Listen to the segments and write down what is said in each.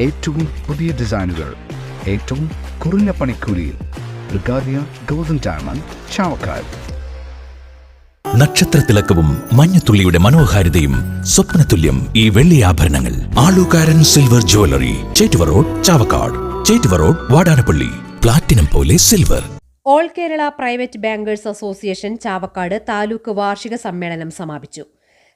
ഏറ്റവും പുതിയ ഡിസൈനുകൾ ഏറ്റവും കുറഞ്ഞ പണിക്കൂലിയിൽ. ബ്രിഗാദിയ ഗോൾഡൻ ഡയമണ്ട് ചാവക്കാട്. നക്ഷത്രത്തിലക്കവും മഞ്ഞത്തുള്ളിയുടെ മനോഹാരിതയും സ്വപ്നതുല്യം ഈ വെള്ളി ആഭരണങ്ങൾ. Alookkaran silver jewellery Chettuva road Chavakkad. Chettuva road Vadanappally. Platinum പോലെ silver all Kerala private bankers association Chavakkad taluk വാർഷിക സമ്മേളനം സമാപിച്ചു.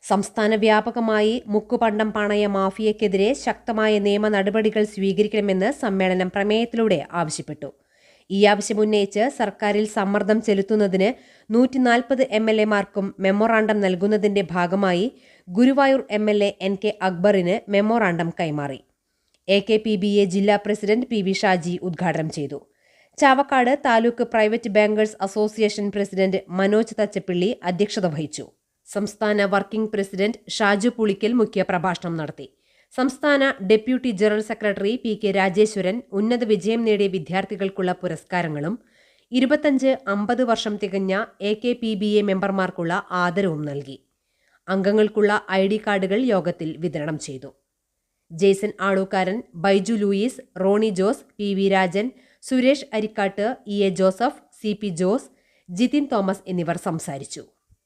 സംസ്ഥാന വ്യാപകമായി മുക്കുപണ്ടം പണയ മാഫിയക്കെതിരെ ശക്തമായ നിയമ നടപടികൾ സ്വീകരിക്കണമെന്ന് സമ്മേളനം പ്രമേയത്തിലൂടെ ആവശ്യപ്പെട്ടു. ഈ ആവശ്യം ഉന്നയിച്ച് സർക്കാരിൽ സമ്മർദ്ദം ചെലുത്തുന്നതിന് നൂറ്റി നാൽപ്പത് എം എൽ എമാർക്കും മെമ്മോറാണ്ടം നൽകുന്നതിന്റെ ഭാഗമായി Guruvayur M L A N K അക്ബറിന് memorandum കൈമാറി. A K P B A ജില്ലാ പ്രസിഡന്റ് പി വി ഷാജി ഉദ്ഘാടനം ചെയ്തു. Chavakkad taluk private bankers association president Manoj Thachappilly അധ്യക്ഷത വഹിച്ചു. സംസ്ഥാന വർക്കിംഗ് പ്രസിഡന്റ് ഷാജു പുളിക്കൽ മുഖ്യപ്രഭാഷണം നടത്തി. സംസ്ഥാന deputy general secretary P K Rajeshwaran ഉന്നത വിജയം നേടിയ വിദ്യാർത്ഥികൾക്കുള്ള പുരസ്കാരങ്ങളും ഇരുപത്തഞ്ച് അമ്പത് വർഷം തികഞ്ഞ A K P B A മെമ്പർമാർക്കുള്ള ആദരവും നൽകി. അംഗങ്ങൾക്കുള്ള ഐ ഡി കാർഡുകൾ യോഗത്തിൽ വിതരണം ചെയ്തു. Jaison Alookkaran Baiju Louis Roni Jose P V Rajan Suresh Arikkat E A Joseph C P Jose Jithin Thomas എന്നിവർ സംസാരിച്ചു.